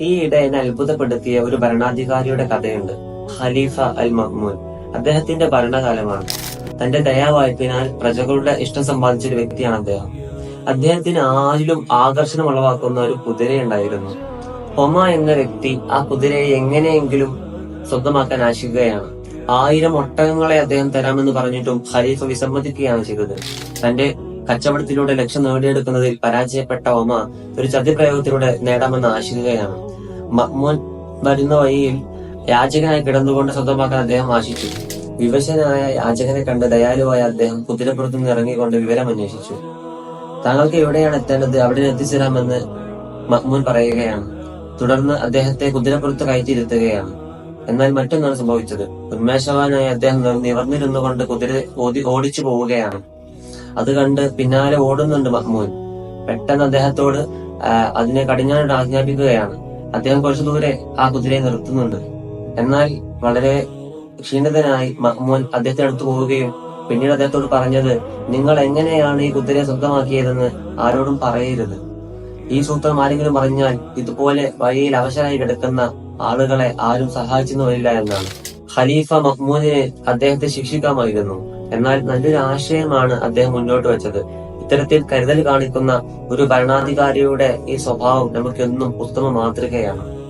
ഈയിടെ എന്നെ അത്ഭുതപ്പെടുത്തിയ ഒരു ഭരണാധികാരിയുടെ കഥയുണ്ട്. ഖലീഫ അൽ മഹ്മൂൻ അദ്ദേഹത്തിന്റെ ഭരണകാലമാണ്. തന്റെ ദയാവായ്പിനാൽ പ്രജകളുടെ ഇഷ്ടം സമ്പാദിച്ച ഒരു വ്യക്തിയാണ് അദ്ദേഹം. അദ്ദേഹത്തിന് ആരിലും ആകർഷണം ഉളവാക്കുന്ന ഒരു കുതിരയുണ്ടായിരുന്നു ഹൊമ എന്ന വ്യക്തി ആ കുതിരയെ എങ്ങനെയെങ്കിലും സ്വന്തമാക്കാൻ ആശിക്കുകയാണ്. ആയിരം ഒട്ടകങ്ങളെ അദ്ദേഹം തരാമെന്ന് പറഞ്ഞിട്ടും ഖലീഫ വിസമ്മതിക്കുകയാണ് ചെയ്തത്. തന്റെ കച്ചവടത്തിലൂടെ ലക്ഷ്യം നേടിയെടുക്കുന്നതിൽ പരാജയപ്പെട്ട ഒമ ഒരു ചതിപ്രയോഗത്തിലൂടെ നേടാമെന്ന് ആശിക്കുകയാണ്. മഹ്മൂൻ വരുന്ന വഴിയിൽ യാചകനായി കിടന്നുകൊണ്ട് സ്വന്തമാക്കാൻ അദ്ദേഹം ആശിച്ചു. വിവശനായ യാചകനെ കണ്ട് ദയാലുവായ അദ്ദേഹം കുതിരപ്പുറത്തു നിന്ന് ഇറങ്ങിക്കൊണ്ട് വിവരം അന്വേഷിച്ചു. താങ്കൾക്ക് എവിടെയാണ് എത്തേണ്ടത്? അവിടെ എത്തിച്ചേരാമെന്ന് മഹ്മൂൻ പറയുകയാണ്. തുടർന്ന് അദ്ദേഹത്തെ കുതിരപ്പുറത്ത് കയറ്റിയിരുത്തുകയാണ് എന്നാൽ മറ്റൊന്നാണ് സംഭവിച്ചത്. ഉന്മേഷവാനായി അദ്ദേഹം നിവർന്നിരുന്നു കൊണ്ട് കുതിര ഓടി ഓടിച്ചു പോവുകയാണ്. അത് കണ്ട് പിന്നാലെ ഓടുന്നുണ്ട് മഹ്മൂദ്. പെട്ടെന്ന് അദ്ദേഹത്തോട് അതിനെ കടിഞ്ഞാണിട്ട് ആജ്ഞാപിക്കുകയാണ്. അദ്ദേഹം കുറച്ചു ദൂരെ ആ കുതിരയെ നിർത്തുന്നുണ്ട്. എന്നാൽ വളരെ ക്ഷീണിതനായി മഹ്മൂദ് അദ്ദേഹത്തെ അടുത്ത് പോവുകയും പിന്നീട് അദ്ദേഹത്തോട് പറഞ്ഞത് നിങ്ങൾ എങ്ങനെയാണ് ഈ കുതിരയെ സ്വന്തമാക്കിയതെന്ന് ആരോടും പറയരുത്. ഈ സൂത്രം ആരെങ്കിലും പറഞ്ഞാൽ ഇതുപോലെ വഴിയിൽ അവശരായി കിടക്കുന്ന ആളുകളെ ആരും സഹായിച്ചെന്ന് വരില്ല എന്നാണ്. ഖലീഫ മഹ്മൂദിനെ അദ്ദേഹത്തെ ശിക്ഷിക്കാമായിരുന്നു. എന്നാൽ നല്ലൊരു ആശയമാണ് അദ്ദേഹം മുന്നോട്ട് വെച്ചത്. ഇത്തരത്തിൽ കരുതൽ കാണിക്കുന്ന ഒരു ഭരണാധികാരിയുടെ ഈ സ്വഭാവം നമുക്കെന്നും ഉത്തമ മാതൃകയാണ്.